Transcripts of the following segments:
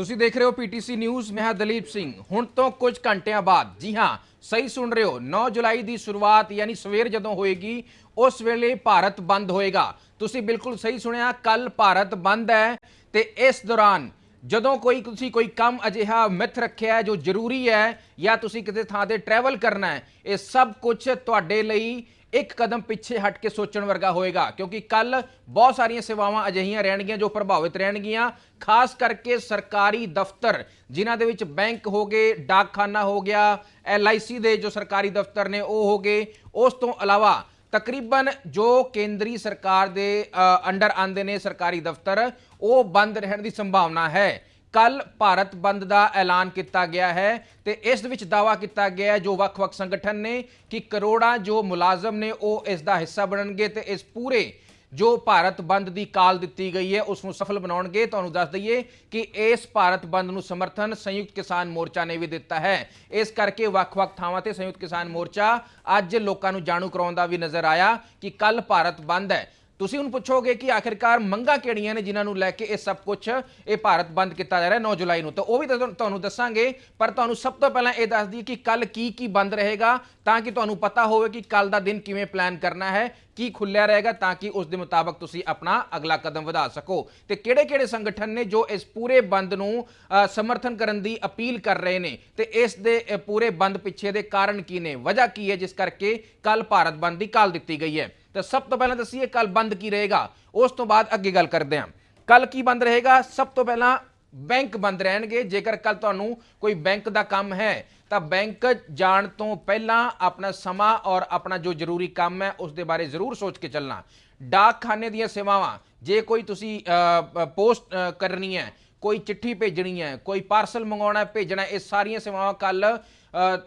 ਤੁਸੀਂ ਦੇਖ ਰਹੇ ਹੋ ਪੀਟੀਸੀ ਨਿਊਜ਼, ਮੈਂ ਹਾਂ ਦਲੀਪ ਸਿੰਘ। ਹੁਣ ਤੋਂ ਕੁਝ ਘੰਟਿਆਂ ਬਾਅਦ, ਜੀ ਹਾਂ, ਸਹੀ ਸੁਣ ਰਹੇ ਹੋ 9 ਜੁਲਾਈ ਦੀ ਸ਼ੁਰੂਆਤ, ਯਾਨੀ ਸਵੇਰ ਜਦੋਂ ਹੋਏਗੀ, ਉਸ ਵੇਲੇ ਭਾਰਤ ਬੰਦ ਹੋਏਗਾ। ਤੁਸੀਂ ਬਿਲਕੁਲ ਸਹੀ ਸੁਣਿਆ ਕੱਲ ਭਾਰਤ ਬੰਦ ਹੈ, ਤੇ ਇਸ ਦੌਰਾਨ ਜਦੋਂ ਕੋਈ, ਤੁਸੀਂ ਕੋਈ ਕੰਮ ਅਜਿਹਾ ਮਿੱਥ ਰੱਖਿਆ ਹੈ ਜੋ ਜ਼ਰੂਰੀ ਹੈ, ਜਾਂ ਤੁਸੀਂ ਕਿਸੇ ਥਾਂ ਤੇ ਟਰੈਵਲ ਕਰਨਾ ਹੈ, ਇਹ ਸਭ ਕੁਝ ਤੁਹਾਡੇ ਲਈ ਇੱਕ ਕਦਮ ਪਿੱਛੇ ਹਟ ਕੇ ਸੋਚਣ ਵਰਗਾ ਹੋਏਗਾ, ਕਿਉਂਕਿ ਕੱਲ ਬਹੁਤ ਸਾਰੀਆਂ ਸੇਵਾਵਾਂ ਅਜਿਹੀਆਂ ਰਹਿਣਗੀਆਂ ਜੋ ਪ੍ਰਭਾਵਿਤ ਰਹਿਣਗੀਆਂ, ਖਾਸ ਕਰਕੇ ਸਰਕਾਰੀ ਦਫ਼ਤਰ, ਜਿਨ੍ਹਾਂ ਦੇ ਵਿੱਚ ਬੈਂਕ ਹੋ ਗਏ, ਡਾਕਖਾਨਾ ਹੋ ਗਿਆ ਐਲਆਈਸੀ ਦੇ ਜੋ ਸਰਕਾਰੀ ਦਫ਼ਤਰ ਨੇ, ਉਹ ਹੋ ਗਏ। ਉਸ ਤੋਂ ਇਲਾਵਾ ਤਕਰੀਬਨ ਜੋ ਕੇਂਦਰੀ ਸਰਕਾਰ ਦੇ ਅੰਡਰ ਆਂਦੇ ਨੇ ਸਰਕਾਰੀ ਦਫ਼ਤਰ, ਉਹ ਬੰਦ ਰਹਿਣ ਦੀ ਸੰਭਾਵਨਾ ਹੈ। ਕੱਲ ਭਾਰਤ ਬੰਦ ਦਾ ਐਲਾਨ ਕੀਤਾ ਗਿਆ ਹੈ ਤੇ ਇਸ ਵਿੱਚ ਦਾਵਾ ਕੀਤਾ ਗਿਆ ਹੈ ਜੋ ਵੱਖ-ਵੱਖ ਸੰਗਠਨ ਨੇ ਕਿ ਕਰੋੜਾਂ ਜੋ ਮੁਲਾਜ਼ਮ ਨੇ ਉਹ ਇਸ ਦਾ ਹਿੱਸਾ ਬਣਨਗੇ ਤੇ ਇਸ ਪੂਰੇ ਜੋ ਭਾਰਤ ਬੰਦ ਦੀ ਕਾਲ ਦਿੱਤੀ ਗਈ ਹੈ, ਉਸ ਨੂੰ ਸਫਲ ਬਣਾਉਣਗੇ। ਤੁਹਾਨੂੰ ਦੱਸ ਦਈਏ ਕਿ ਇਸ ਭਾਰਤ ਬੰਦ ਨੂੰ ਸਮਰਥਨ ਸੰਯੁਕਤ ਕਿਸਾਨ ਮੋਰਚਾ ਨੇ ਵੀ ਦਿੱਤਾ ਹੈ। ਇਸ ਕਰਕੇ ਵੱਖ-ਵੱਖ ਥਾਵਾਂ ਤੇ ਸੰਯੁਕਤ ਕਿਸਾਨ ਮੋਰਚਾ ਅੱਜ ਲੋਕਾਂ ਨੂੰ ਜਾਣੂ ਕਰਾਉਣ ਦਾ ਵੀ ਨਜ਼ਰ ਆਇਆ ਕਿ ਕੱਲ ਭਾਰਤ ਬੰਦ ਹੈ। ਤੁਸੀਂ ਹੁਣ ਪੁੱਛੋਗੇ ਕਿ ਆਖਿਰਕਾਰ ਮੰਗਾਂ ਕਿਹੜੀਆਂ ਨੇ ਜਿਨ੍ਹਾਂ ਨੂੰ ਲੈ ਕੇ ਇਹ ਸਭ ਕੁਝ ਇਹ ਭਾਰਤ ਬੰਦ ਕੀਤਾ ਜਾ ਰਿਹਾ 9 ਜੁਲਾਈ ਨੂੰ? ਤਾਂ ਉਹ ਵੀ ਤਾਂ ਤੁਹਾਨੂੰ- ਦੱਸਾਂਗੇ, ਪਰ ਤੁਹਾਨੂੰ ਸਭ ਤੋਂ ਪਹਿਲਾਂ ਇਹ ਦੱਸ ਦਈਏ ਕਿ ਕੱਲ ਕੀ ਕੀ ਬੰਦ ਰਹੇਗਾ, ਤਾਂ ਕਿ ਤੁਹਾਨੂੰ ਪਤਾ ਹੋਵੇ ਕਿ ਕੱਲ ਦਾ ਦਿਨ ਕਿਵੇਂ ਪਲਾਨ ਕਰਨਾ ਹੈ, ਕੀ ਖੁੱਲਿਆ ਰਹੇਗਾ, ਤਾਂ ਕਿ ਉਸ ਦੇ ਮੁਤਾਬਕ ਤੁਸੀਂ ਆਪਣਾ ਅਗਲਾ ਕਦਮ ਵਧਾ ਸਕੋ। ਤੇ ਕਿਹੜੇ-ਕਿਹੜੇ ਸੰਗਠਨ ਨੇ ਜੋ ਇਸ ਪੂਰੇ ਬੰਦ ਨੂੰ ਸਮਰਥਨ ਕਰਨ ਦੀ ਅਪੀਲ ਕਰ ਰਹੇ ਨੇ? ਤੇ ਇਸ ਦੇ ਪੂਰੇ ਬੰਦ ਪਿੱਛੇ ਦੇ ਕਾਰਨ ਕੀ ਨੇ? ਵਜ੍ਹਾ ਕੀ ਹੈ ਜਿਸ ਕਰਕੇ ਕੱਲ ਭਾਰਤ ਬੰਦ ਦੀ ਕਾਲ ਦਿੱਤੀ ਗਈ ਹੈ? ਤਾਂ ਸਭ ਤੋਂ ਪਹਿਲਾਂ ਦੱਸੀਏ ਕੱਲ ਬੰਦ ਕੀ ਰਹੇਗਾ। ਉਸ ਤੋਂ ਬਾਅਦ ਅੱਗੇ ਗੱਲ ਕਰਦੇ ਹਾਂ ਕੱਲ ਕੀ ਬੰਦ ਰਹੇਗਾ? ਸਭ ਤੋਂ ਪਹਿਲਾਂ ਬੈਂਕ ਬੰਦ ਰਹਿਣਗੇ। ਜੇਕਰ ਕੱਲ ਤੁਹਾਨੂੰ ਕੋਈ ਬੈਂਕ ਦਾ ਕੰਮ ਹੈ, ਤਾਂ ਬੈਂਕ ਜਾਣ ਤੋਂ ਪਹਿਲਾਂ ਆਪਣਾ ਸਮਾਂ ਔਰ ਆਪਣਾ ਜੋ ਜ਼ਰੂਰੀ ਕੰਮ ਹੈ, ਉਸ ਦੇ ਬਾਰੇ ਜ਼ਰੂਰ ਸੋਚ ਕੇ ਚੱਲਣਾ। ਡਾਕਖਾਨੇ ਦੀਆਂ ਸੇਵਾਵਾਂ, ਜੇ ਕੋਈ ਤੁਸੀਂ ਪੋਸਟ ਕਰਨੀ ਹੈ, ਕੋਈ ਚਿੱਠੀ ਭੇਜਣੀ ਹੈ, ਕੋਈ ਪਾਰਸਲ ਮੰਗਾਉਣਾ ਭੇਜਣਾ, ਇਹ ਸਾਰੀਆਂ ਸੇਵਾਵਾਂ ਕੱਲ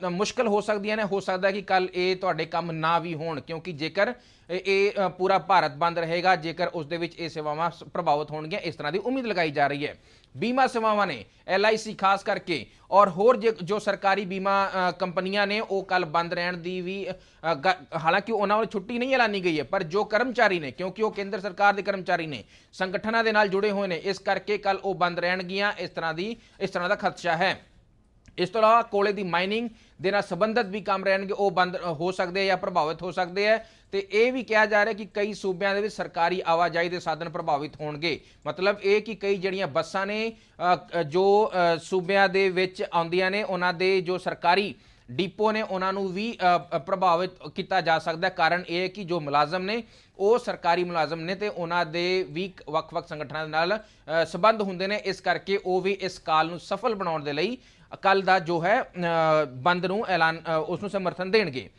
ਮੁਸ਼ਕਲ ਹੋ ਸਕਦੀਆਂ ਨੇ, ਹੋ ਸਕਦਾ ਕਿ ਕੱਲ ਇਹ ਤੁਹਾਡੇ ਕੰਮ ਨਾ ਵੀ ਹੋਣ, ਕਿਉਂਕਿ ਜੇਕਰ ਇਹ- ਪੂਰਾ ਭਾਰਤ ਬੰਦ ਰਹੇਗਾ, ਜੇਕਰ ਉਸ ਦੇ ਵਿੱਚ ਇਹ ਸੇਵਾਵਾਂ ਸ- ਪ੍ਰਭਾਵਿਤ ਹੋਣਗੀਆਂ, ਇਸ ਤਰ੍ਹਾਂ ਦੀ ਉਮੀਦ ਲਗਾਈ ਜਾ ਰਹੀ ਹੈ। ਬੀਮਾ ਸੇਵਾਵਾਂ ਨੇ ਐਲਆਈਸੀ ਖਾਸ ਕਰਕੇ, ਔਰ ਹੋਰ ਜੇ- ਜੋ ਸਰਕਾਰੀ ਬੀਮਾ ਕੰਪਨੀਆਂ ਨੇ, ਉਹ ਕੱਲ ਬੰਦ ਰਹਿਣ ਦੀ ਵੀ ਗ- ਹਾਲਾਂਕਿ ਉਹਨਾਂ ਵੱਲ ਛੁੱਟੀ ਨਹੀਂ ਐਲਾਨੀ ਗਈ ਹੈ, ਪਰ ਜੋ ਕਰਮਚਾਰੀ ਨੇ, ਕਿਉਂਕਿ ਉਹ ਕੇਂਦਰ ਸਰਕਾਰ ਦੇ ਕਰਮਚਾਰੀ ਨੇ, ਸੰਗਠਨਾਂ ਦੇ ਨਾਲ ਜੁੜੇ ਹੋਏ ਨੇ, ਇਸ ਕਰਕੇ ਕੱਲ ਉਹ ਬੰਦ ਰਹਿਣਗੀਆਂ, ਇਸ ਤਰ੍ਹਾਂ ਦੀ, ਇਸ ਤਰ੍ਹਾਂ ਦਾ ਖਦਸ਼ਾ ਹੈ। ਇਸ ਤੋਂ ਇਲਾਵਾ ਕੋਲੇ ਦੀ ਮਾਈਨਿੰਗ ਦੇ ਨਾਲ ਸੰਬੰਧਿਤ ਵੀ ਕੰਮ ਰਹਿਣਗੇ ਉਹ ਬੰਦ ਹੋ ਸਕਦੇ ਆ ਜਾਂ ਪ੍ਰਭਾਵਿਤ ਹੋ ਸਕਦੇ ਆ। ਤੇ ਇਹ ਵੀ ਕਿਹਾ ਜਾ ਰਿਹਾ ਕਿ ਕਈ ਸੂਬਿਆਂ ਦੇ ਵਿੱਚ ਸਰਕਾਰੀ ਆਵਾਜਾਈ ਦੇ ਸਾਧਨ ਪ੍ਰਭਾਵਿਤ ਹੋਣਗੇ। ਮਤਲਬ ਇਹ ਕਿ ਕਈ ਜਿਹੜੀਆਂ ਬੱਸਾਂ ਨੇ ਜੋ ਸੂਬਿਆਂ ਦੇ ਵਿੱਚ ਆਉਂਦੀਆਂ ਨੇ ਉਹਨਾਂ ਦੇ ਜੋ ਸਰਕਾਰੀ ਡਿਪੋ ਨੇ ਉਹਨਾਂ ਨੂੰ ਵੀ ਪ੍ਰਭਾਵਿਤ ਕੀਤਾ ਜਾ ਸਕਦਾ ਹੈ। ਕਾਰਨ ਇਹ ਹੈ ਕਿ ਜੋ ਮੁਲਾਜ਼ਮ ਨੇ ਉਹ ਸਰਕਾਰੀ ਮੁਲਾਜ਼ਮ ਨੇ ਤੇ ਉਹਨਾਂ ਦੇ ਵੀ ਵੱਖ-ਵੱਖ ਸੰਗਠਨਾਂ ਦੇ ਨਾਲ ਅ, ਸੰਬੰਧ ਹੁੰਦੇ ਨੇ। ਇਸ ਕਰਕੇ ਉਹ ਵੀ ਇਸ ਕਾਲ ਨੂੰ ਸਫਲ ਬਣਾਉਣ ਦੇ ਲਈ ਕੱਲ ਦਾ ਜੋ ਹੈ ਬੰਦ ਨੂੰ ਐਲਾਨ ਅ, ਉਸ ਨੂੰ ਸਮਰਥਨ ਦੇਣਗੇ।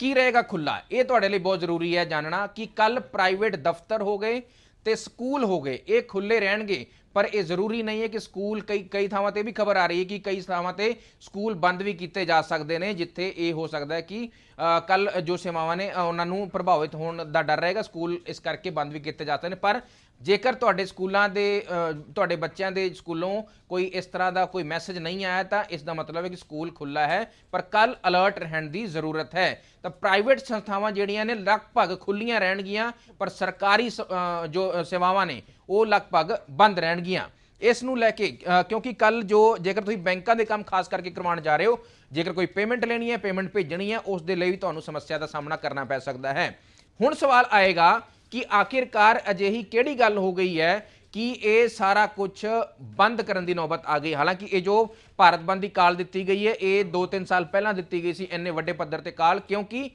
ਕੀ ਰਹੇਗਾ ਖੁੱਲਾ ਇਹ ਤੁਹਾਡੇ ਲਈ ਬਹੁਤ ਜ਼ਰੂਰੀ ਹੈ ਜਾਣਨਾ ਕਿ ਕੱਲ ਪ੍ਰਾਈਵੇਟ ਦਫ਼ਤਰ ਹੋ ਗਏ ਤੇ ਸਕੂਲ ਹੋ ਗਏ ਇਹ ਖੁੱਲੇ ਰਹਿਣਗੇ। ਪਰ ਇਹ ਜ਼ਰੂਰੀ ਨਹੀਂ ਹੈ ਕਿ ਸਕੂਲ ਕਈ ਕਈ ਥਾਵਾਂ ਤੇ ਵੀ ਖਬਰ ਆ ਰਹੀ ਹੈ ਕਿ ਕਈ ਥਾਵਾਂ ਤੇ ਸਕੂਲ ਬੰਦ ਵੀ ਕੀਤੇ ਜਾ ਸਕਦੇ ਨੇ, ਜਿੱਥੇ ਇਹ ਹੋ ਸਕਦਾ ਹੈ ਕਿ ਕੱਲ ਜੋ ਸੇਵਾਵਾਂ ਨੇ ਉਹਨਾਂ ਨੂੰ ਪ੍ਰਭਾਵਿਤ ਹੋਣ ਦਾ ਡਰ ਰਹੇਗਾ, ਸਕੂਲ ਇਸ ਕਰਕੇ ਬੰਦ ਵੀ ਕੀਤੇ ਜਾ ਸਕਦੇ ਨੇ। ਪਰ ਜੇਕਰ ਤੁਹਾਡੇ ਸਕੂਲਾਂ ਦੇ ਤੁਹਾਡੇ ਬੱਚਿਆਂ ਦੇ ਸਕੂਲੋਂ ਕੋਈ ਇਸ ਤਰ੍ਹਾਂ ਦਾ ਕੋਈ ਮੈਸੇਜ ਨਹੀਂ ਆਇਆ, ਤਾਂ ਇਸ ਦਾ ਮਤਲਬ ਹੈ ਕਿ ਸਕੂਲ ਖੁੱਲਾ ਹੈ, ਪਰ ਕੱਲ ਅਲਰਟ ਰਹਿਣ ਦੀ ਜ਼ਰੂਰਤ ਹੈ। ਤਾਂ ਪ੍ਰਾਈਵੇਟ ਸੰਸਥਾਵਾਂ ਜਿਹੜੀਆਂ ਨੇ ਲਗਭਗ ਖੁੱਲੀਆਂ ਰਹਿਣਗੀਆਂ, ਪਰ ਸਰਕਾਰੀ ਸ- ਜੋ ਸੇਵਾਵਾਂ ਨੇ ਉਹ ਲਗਭਗ ਬੰਦ ਰਹਿਣਗੀਆਂ। ਇਸ ਨੂੰ ਲੈ ਕੇ ਕਿਉਂਕਿ ਕੱਲ ਜੋ ਜੇਕਰ ਤੁਸੀਂ ਬੈਂਕਾਂ ਦੇ ਕੰਮ ਖਾਸ ਕਰਕੇ ਕਰਵਾਉਣ ਜਾ ਰਹੇ ਹੋ, ਜੇਕਰ ਕੋਈ ਪੇਮੈਂਟ ਲੈਣੀ ਹੈ ਪੇਮੈਂਟ ਭੇਜਣੀ ਹੈ, ਉਸ ਦੇ ਲਈ ਵੀ ਤੁਹਾਨੂੰ ਸਮੱਸਿਆ ਦਾ ਸਾਹਮਣਾ ਕਰਨਾ ਪੈ ਸਕਦਾ ਹੈ। ਹੁਣ ਸਵਾਲ ਆਏਗਾ ਕਿ ਆਖਿਰਕਾਰ ਅਜਿਹੀ ਕਿਹੜੀ ਗੱਲ ਹੋ ਗਈ ਹੈ ਕਿ ਇਹ ਸਾਰਾ ਕੁਝ ਬੰਦ ਕਰਨ ਦੀ ਨੌਬਤ ਆ ਗਈ? ਹਾਲਾਂਕਿ ਇਹ ਜੋ ਭਾਰਤ ਬੰਦ ਦੀ ਕਾਲ ਦਿੱਤੀ ਗਈ ਹੈ, ਇਹ 2-3 ਸਾਲ ਪਹਿਲਾਂ ਦਿੱਤੀ ਗਈ ਸੀ, ਇੰਨੇ ਵੱਡੇ ਪੱਧਰ ਤੇ ਕਾਲ, ਕਿਉਂਕਿ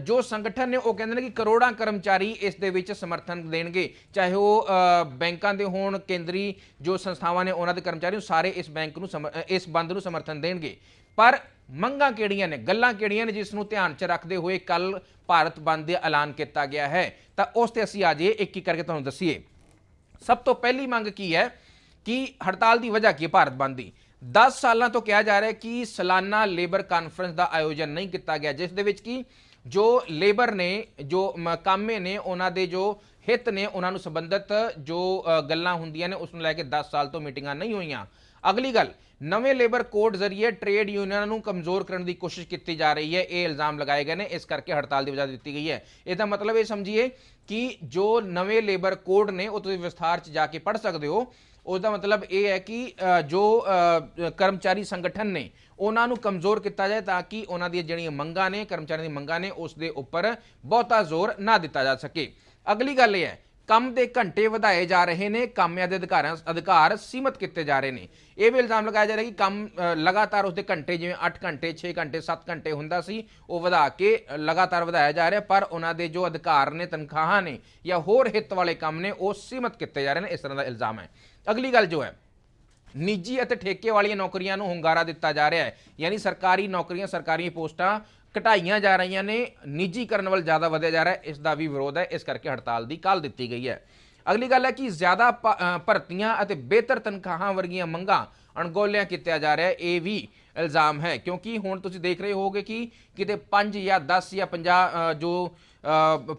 ਜੋ ਸੰਗਠਨ ਨੇ ਉਹ ਕਹਿੰਦੇ ਨੇ ਕਿ ਕਰੋੜਾਂ ਕਰਮਚਾਰੀ ਇਸ ਦੇ ਵਿੱਚ ਸਮਰਥਨ ਦੇਣਗੇ। ਚਾਹੇ ਉਹ ਬੈਂਕਾਂ ਦੇ ਹੋਣ, ਕੇਂਦਰੀ ਜੋ ਸੰਸਥਾਵਾਂ ਨੇ ਉਹਨਾਂ ਦੇ ਕਰਮਚਾਰੀ ਉਹ ਸਾਰੇ ਇਸ ਬੈਂਕ ਨੂੰ ਸਮ- ਇਸ ਬੰਦ ਨੂੰ ਸਮਰਥਨ ਦੇਣਗੇ। ਪਰ ਮੰਗਾਂ ਕਿਹੜੀਆਂ ਨੇ? ਗੱਲਾਂ ਕਿਹੜੀਆਂ ਨੇ ਜਿਸ ਨੂੰ ਧਿਆਨ 'ਚ ਰੱਖਦੇ ਹੋਏ ਕੱਲ ਭਾਰਤ ਬੰਦ ਦਾ ਐਲਾਨ ਕੀਤਾ ਗਿਆ ਹੈ? ਤਾਂ ਉਸ ਤੇ ਅਸੀਂ ਅੱਜ ਇੱਕ ਇੱਕ ਕਰਕੇ ਤੁਹਾਨੂੰ ਦੱਸੀਏ। ਸਭ ਤੋਂ ਪਹਿਲੀ ਮੰਗ ਕੀ ਹੈ? ਕਿ ਹੜਤਾਲ ਦੀ ਵਜ੍ਹਾ ਕੀ ਹੈ ਭਾਰਤ ਬੰਦ ਦੀ? 10 ਸਾਲਾਂ ਤੋਂ ਕਿਹਾ ਜਾ ਰਿਹਾ ਹੈ ਕਿ ਸਾਲਾਨਾ ਲੇਬਰ ਕਾਨਫਰੰਸ ਦਾ ਆਯੋਜਨ ਨਹੀਂ ਕੀਤਾ ਗਿਆ, ਜਿਸ ਦੇ ਵਿੱਚ ਕੀ ਜੋ ਲੇਬਰ ਨੇ, ਜੋ ਮ- ਕਾਮੇ ਨੇ, ਉਹਨਾਂ ਦੇ ਜੋ ਹਿੱਤ ਨੇ, ਉਹਨਾਂ ਨੂੰ ਸੰਬੰਧਿਤ ਜੋ ਗੱਲਾਂ ਹੁੰਦੀਆਂ ਨੇ ਉਸ ਨੂੰ ਲੈ ਕੇ 10 ਸਾਲ ਤੋਂ ਮੀਟਿੰਗਾਂ ਨਹੀਂ ਹੋਈਆਂ। ਅਗਲੀ ਗੱਲ, ਨਵੇਂ ਲੇਬਰ ਕੋਡ ਜ਼ਰੀਏ ਟ੍ਰੇਡ ਯੂਨੀਅਨਾਂ ਨੂੰ ਕਮਜ਼ੋਰ ਕਰਨ ਦੀ ਕੋਸ਼ਿਸ਼ ਕੀਤੀ ਜਾ ਰਹੀ ਹੈ। ਇਹ ਇਲਜ਼ਾਮ ਲਗਾਏ ਗਏ ਨੇ, ਇਸ ਕਰਕੇ ਹੜਤਾਲ ਦੀ ਵਜ੍ਹਾ ਦਿੱਤੀ ਗਈ ਹੈ। ਇਹਦਾ ਮਤਲਬ ਇਹ ਸਮਝੀਏ ਕਿ ਜੋ ਨਵੇਂ ਲੇਬਰ ਕੋਡ ਨੇ, ਉਹ ਤੁਸੀਂ ਵਿਸਥਾਰ ਚ ਜਾ ਕੇ ਪੜ੍ਹ ਸਕਦੇ ਹੋ। ਉਸ ਦਾ ਮਤਲਬ ਇਹ ਹੈ ਕਿ ਜੋ ਕਰਮਚਾਰੀ ਸੰਗਠਨ ਨੇ, ਉਹਨਾਂ ਨੂੰ ਕਮਜ਼ੋਰ ਕੀਤਾ ਜਾਏ ਤਾਂ ਕਿ ਉਹਨਾਂ ਦੀਆਂ ਜਿਹੜੀਆਂ ਮੰਗਾਂ ਨੇ, ਕਰਮਚਾਰੀਆਂ ਦੀਆਂ ਮੰਗਾਂ ਨੇ, ਉਸ ਦੇ ਉੱਪਰ ਬਹੁਤਾ ਜ਼ੋਰ ਨਾ ਦਿੱਤਾ ਜਾ ਸਕੇ। ਅਗਲੀ ਗੱਲ ਇਹ ਹੈ ਕੰਮ ਦੇ ਘੰਟੇ ਵਧਾਏ ਜਾ ਰਹੇ ਨੇ ਕਾਮਿਆਂ ਦੇ ਅਧਿਕਾਰਾਂ, ਅਧਿਕਾਰ ਸੀਮਤ ਕੀਤੇ ਜਾ ਰਹੇ ਨੇ। ਇਹ ਵੀ ਇਲਜ਼ਾਮ ਲਗਾਇਆ ਜਾ ਰਿਹਾ ਕਿ ਕੰਮ ਲਗਾਤਾਰ ਉਸਦੇ ਘੰਟੇ, ਜਿਵੇਂ 8 ਘੰਟੇ 6 ਘੰਟੇ 7 ਘੰਟੇ ਹੁੰਦਾ ਸੀ, ਉਹ ਵਧਾ ਕੇ ਲਗਾਤਾਰ ਵਧਾਇਆ ਜਾ ਰਿਹਾ, ਪਰ ਉਹਨਾਂ ਦੇ ਜੋ ਅਧਿਕਾਰ ਨੇ, ਤਨਖਾਹਾਂ ਨੇ ਜਾਂ ਹੋਰ ਹਿੱਤ ਵਾਲੇ ਕੰਮ ਨੇ, ਉਹ ਸੀਮਤ ਕੀਤੇ ਜਾ ਰਹੇ ਨੇ, ਇਸ ਤਰ੍ਹਾਂ ਦਾ ਇਲਜ਼ਾਮ ਹੈ। ਅਗਲੀ ਗੱਲ ਜੋ ਹੈ, ਨਿੱਜੀ ਅਤੇ ਠੇਕੇ ਵਾਲੀਆਂ ਨੌਕਰੀਆਂ ਨੂੰ ਹੁੰਗਾਰਾ ਦਿੱਤਾ ਜਾ ਰਿਹਾ ਹੈ। ਯਾਨੀ ਸਰਕਾਰੀ ਨੌਕਰੀਆਂ ਸਰਕਾਰੀ ਪੋਸਟਾਂ ਘਟਾਈਆਂ ਜਾ ਰਹੀਆਂ ਨੇ, ਨਿੱਜੀਕਰਨ ਵੱਲ ਜ਼ਿਆਦਾ ਵਧਿਆ ਜਾ ਰਿਹਾ ਇਸ ਦਾ ਵੀ ਵਿਰੋਧ ਹੈ, ਇਸ ਕਰਕੇ ਹੜਤਾਲ ਦੀ ਕਾਲ ਦਿੱਤੀ ਗਈ ਹੈ। ਅਗਲੀ ਗੱਲ ਹੈ ਕਿ ਜ਼ਿਆਦਾ ਭ- ਭਰਤੀਆਂ ਅਤੇ ਬਿਹਤਰ ਤਨਖਾਹਾਂ ਵਰਗੀਆਂ ਮੰਗਾਂ ਅਣਗੌਲਿਆਂ ਕੀਤਾ ਜਾ ਰਿਹਾ ਇਹ ਵੀ ਇਲਜ਼ਾਮ ਹੈ, ਕਿਉਂਕਿ ਹੁਣ ਤੁਸੀਂ ਦੇਖ ਰਹੇ ਹੋਗੇ ਕਿ ਕਿਤੇ 5 ਜਾਂ 10 ਜਾਂ 50 ਜੋ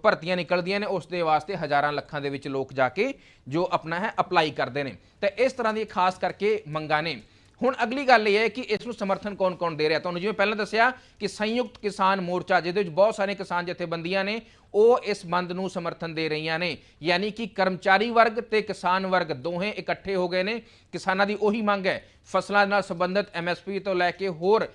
ਭਰਤੀਆਂ ਨਿਕਲਦੀਆਂ ਨੇ, ਉਸ ਦੇ ਵਾਸਤੇ ਹਜ਼ਾਰਾਂ ਲੱਖਾਂ ਦੇ ਵਿੱਚ ਲੋਕ ਜਾ ਕੇ ਜੋ ਆਪਣਾ ਹੈ, ਅਪਲਾਈ ਕਰਦੇ ਨੇ। ਤੇ ਇਸ ਤਰ੍ਹਾਂ ਦੀ ਖਾਸ ਕਰਕੇ ਮੰਗਾਂ ਨੇ। ਹੁਣ ਅਗਲੀ ਗੱਲ ਇਹ ਹੈ ਕਿ ਇਸ ਨੂੰ ਸਮਰਥਨ ਕੌਣ-ਕੌਣ ਦੇ ਰਿਹਾ? ਤੁਹਾਨੂੰ ਜਿਵੇਂ ਪਹਿਲਾਂ ਦੱਸਿਆ ਕਿ ਸੰਯੁਕਤ ਕਿਸਾਨ ਮੋਰਚਾ, ਜਿਹਦੇ ਵਿੱਚ ਬਹੁਤ ਸਾਰੇ ਕਿਸਾਨ ਜਥੇਬੰਦੀਆਂ ਨੇ, ਉਹ ਇਸ ਬੰਦ ਨੂੰ ਸਮਰਥਨ ਦੇ ਰਹੀਆਂ ਨੇ। ਯਾਨੀ ਕਿ ਕਰਮਚਾਰੀ ਵਰਗ ਤੇ ਕਿਸਾਨ ਵਰਗ ਦੋਹੇ ਇਕੱਠੇ ਹੋ ਗਏ ਨੇ। ਕਿਸਾਨਾਂ ਦੀ ਉਹੀ ਮੰਗ ਹੈ, ਫਸਲਾਂ ਨਾਲ ਸੰਬੰਧਿਤ ਐਮਐਸਪੀ ਤੋਂ ਲੈ ਕੇ ਹੋਰ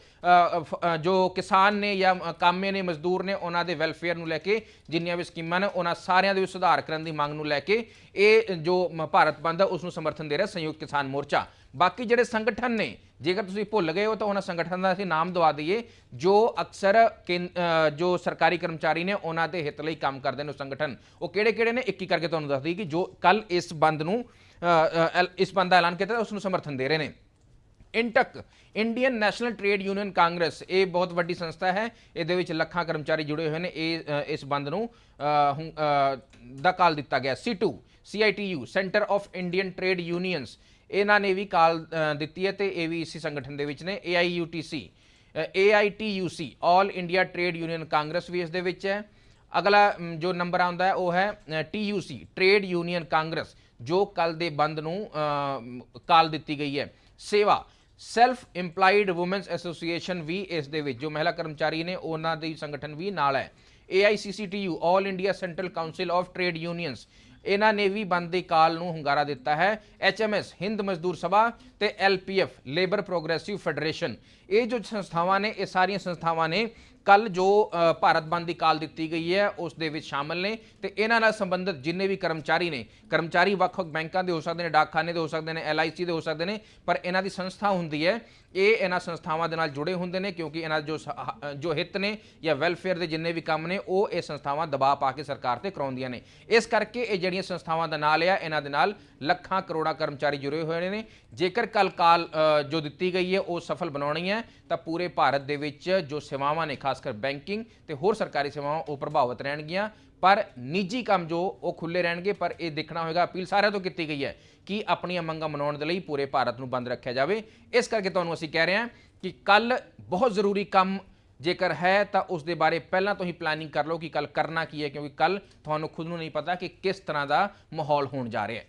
ਫ- ਜੋ ਕਿਸਾਨ ਨੇ ਜਾਂ ਕਾਮੇ ਨੇ, ਮਜ਼ਦੂਰ ਨੇ, ਉਹਨਾਂ ਦੇ ਵੈਲਫੇਅਰ ਨੂੰ ਲੈ ਕੇ, ਜਿੰਨੀਆਂ ਵੀ ਸਕੀਮਾਂ ਨੇ, ਉਹਨਾਂ ਸਾਰਿਆਂ ਦੇ ਵਿੱਚ ਸੁਧਾਰ ਕਰਨ ਦੀ ਮੰਗ ਨੂੰ ਲੈ ਕੇ, ਇਹ ਜੋ ਭਾਰਤ ਬੰਦ ਹੈ ਉਸ ਨੂੰ ਸਮਰਥਨ ਦੇ ਰਿਹਾ ਸੰਯੁਕਤ ਕਿਸਾਨ ਮੋਰਚਾ। ਬਾਕੀ ਜਿਹੜੇ ਸੰਗਠਨ ਨੇ ਜੇਕਰ ਤੁਸੀਂ ਭੁੱਲ ਗਏ ਹੋ ਤਾਂ ਉਹਨਾਂ ਸੰਗਠਨ ਦਾ ਅਸੀਂ ਨਾਮ ਦਵਾ ਦਈਏ ਜੋ ਅਕਸਰ ਕੇਂ- ਜੋ ਸਰਕਾਰੀ ਕਰਮਚਾਰੀ ਨੇ ਉਹਨਾਂ ਦੇ ਹਿੱਤ ਲਈ ਕੰਮ ਕਰਦੇ ਨੇ ਉਹ ਸੰਗਠਨ। ਉਹ ਕਿਹੜੇ ਕਿਹੜੇ ਨੇ? ਇੱਕ ਹੀ ਕਰਕੇ ਤੁਹਾਨੂੰ ਦੱਸ ਦਈਏ ਕਿ ਜੋ ਕੱਲ ਇਸ ਬੰਦ ਨੂੰ ਇਸ ਬੰਦ ਦਾ ਐਲਾਨ ਕੀਤਾ ਉਸ ਨੂੰ ਸਮਰਥਨ ਦੇ ਰਹੇ ਨੇ। INTUC Indian national trade union congress ਇਹ ਬਹੁਤ ਵੱਡੀ ਸੰਸਥਾ ਹੈ। ਇਹਦੇ ਵਿੱਚ ਲੱਖਾਂ ਕਰਮਚਾਰੀ ਜੁੜੇ ਹੋਏ ਨੇ। ਇਹ ਇਸ ਬੰਦ ਨੂੰ ਅ, ਹੁਣ, ਅ, ਦਾ ਕਾਲ ਦਿੱਤਾ ਗਿਆ। C2 CITU centre of Indian trade unions. ਇਹਨਾਂ ਨੇ ਵੀ ਕਾਲ ਦਿੱਤੀ ਹੈ ਤੇ ਇਹ ਵੀ ਇਸੇ ਸੰਗਠਨ ਦੇ ਵਿੱਚ ਨੇ AIUTC ਅ, AITUC all India trade union congress ਵੀ ਇਸ ਦੇ ਵਿੱਚ ਹੈ। ਅਗਲਾ ਜੋ ਨੰਬਰ ਆਉਂਦਾ ਹੈ ਉਹ ਹੈ TUC ਟ੍ਰੇਡ ਯੂਨੀਅਨ ਕਾਂਗਰਸ ਜੋ ਕੱਲ ਦੇ ਬੰਦ ਨੂੰ ਕਾਲ ਦਿੱਤੀ ਗਈ ਹੈ। ਸੇਵਾ ਸੈਲਫ ਇੰਪਲਾਈਡ ਔਮਨਸ ਐਸੋਸੀਏਸ਼ਨ ਵੀ ਇਸ ਦੇ ਵਿੱਚ ਜੋ ਮਹਿਲਾ ਕਰਮਚਾਰੀ ਨੇ ਉਹਨਾਂ ਦੀ ਸੰਗਠਨ ਵੀ ਨਾਲ ਹੈ। AICCTU all India central council of trade unions ਇਹਨਾਂ ਨੇ ਵੀ ਬੰਦ ਦੀ ਕਾਲ ਨੂੰ ਹੁੰਗਾਰਾ ਦਿੱਤਾ ਹੈ। HMS ਹਿੰਦ ਮਜ਼ਦੂਰ ਸਭਾ ਤੇ LPF ਲੇਬਰ ਪ੍ਰੋਗਰੈਸਿਵ ਫੈਡਰੇਸ਼ਨ। ਇਹ ਜੋ ਸੰਸਥਾਵਾਂ ਨੇ, ਇਹ ਸਾਰੀਆਂ ਸੰਸਥਾਵਾਂ ਨੇ ਕੱਲ ਜੋ ਭਾਰਤ ਬੰਦ ਦੀ ਕਾਲ ਦਿੱਤੀ ਗਈ ਹੈ, ਉਸ ਦੇ ਵਿੱਚ ਸ਼ਾਮਲ ਨੇ ਤੇ ਇਹਨਾਂ ਨਾਲ ਸੰਬੰਧਿਤ ਜਿੰਨੇ ਵੀ ਕਰਮਚਾਰੀ ਨੇ, ਕਰਮਚਾਰੀ ਵੱਖ-ਵੱਖ ਬੈਂਕਾਂ ਦੇ ਹੋ ਸਕਦੇ ਨੇ, ਡਾਕਖਾਨੇ ਦੇ ਹੋ ਸਕਦੇ ਨੇ LIC ਦੇ ਹੋ ਸਕਦੇ ਨੇ, ਪਰ ਇਹਨਾਂ ਦੀ ਸੰਸਥਾ ਹੁੰਦੀ ਹੈ, ਇਹ ਇਹਨਾਂ ਸੰਸਥਾਵਾਂ ਦੇ ਨਾਲ ਜੁੜੇ ਹੁੰਦੇ ਨੇ, ਕਿਉਂਕਿ ਇਹਨਾਂ ਜੋ ਸ- ਜੋ ਹਿੱਤ ਨੇ ਜਾਂ ਵੈਲਫੇਅਰ ਦੇ ਜਿੰਨੇ ਵੀ ਕੰਮ ਨੇ, ਉਹ ਇਹ ਸੰਸਥਾਵਾਂ ਦਬਾਅ ਪਾ ਕੇ ਸਰਕਾਰ ਤੇ ਕਰਾਉਂਦੀਆਂ ਨੇ। ਇਸ ਕਰਕੇ ਇਹ ਜਿਹੜੀਆਂ ਸੰਸਥਾਵਾਂ ਦਾ ਨਾਲ ਆ, ਇਹਨਾਂ ਦੇ ਨਾਲ ਲੱਖਾਂ ਕਰੋੜਾਂ ਕਰਮਚਾਰੀ ਜੁੜੇ ਹੋਏ ਨੇ, ਜੇਕਰ ਕੱਲ ਕਾਲ ਜੋ ਦਿੱਤੀ ਗਈ ਹੈ, ਉਹ ਸਫਲ ਬਣਾਉਣੀ ਹੈ, ਤਾਂ ਪੂਰੇ ਭਾਰਤ ਦੇ ਵਿੱਚ ਜੋ ਸੇਵਾਵਾਂ ਨੇ, ਖਾਸ ਖਾਸ ਕਰ ਬੈਂਕਿੰਗ ਤੇ ਹੋਰ ਸਰਕਾਰੀ ਸੇਵਾਵਾਂ ਉਹ ਪ੍ਰਭਾਵਿਤ ਰਹਿਣਗੀਆਂ। ਪਰ ਨਿੱਜੀ ਕੰਮ ਜੋ ਉਹ ਖੁੱਲੇ ਰਹਿਣਗੇ, ਪਰ ਇਹ ਦੇਖਣਾ ਹੋਏਗਾ, ਅਪੀਲ ਸਾਰਿਆਂ ਤੋਂ ਕੀਤੀ ਗਈ ਹੈ ਕਿ ਆਪਣੀਆਂ ਮੰਗਾਂ ਮਨਾਉਣ ਦੇ ਲਈ ਪੂਰੇ ਭਾਰਤ ਨੂੰ ਬੰਦ ਰੱਖਿਆ ਜਾਵੇ। ਇਸ ਕਰਕੇ ਤੁਹਾਨੂੰ ਅਸੀਂ ਕਹਿ ਰਹੇ ਹਾਂ ਕਿ ਕੱਲ ਬਹੁਤ ਜ਼ਰੂਰੀ ਕੰਮ ਜੇਕਰ ਹੈ ਤਾਂ ਉਸ ਦੇ ਬਾਰੇ ਪਹਿਲਾਂ ਤੋਂ ਹੀ ਪਲਾਨਿੰਗ ਕਰ ਲਓ ਕਿ ਕੱਲ ਕਰਨਾ ਕੀ ਹੈ, ਕਿਉਂਕਿ ਕੱਲ ਤੁਹਾਨੂੰ ਖੁਦ ਨੂੰ ਨਹੀਂ ਪਤਾ ਕਿ ਕਿਸ ਤਰ੍ਹਾਂ ਦਾ ਮਾਹੌਲ ਹੋਣ ਜਾ ਰਿਹਾ ਹੈ।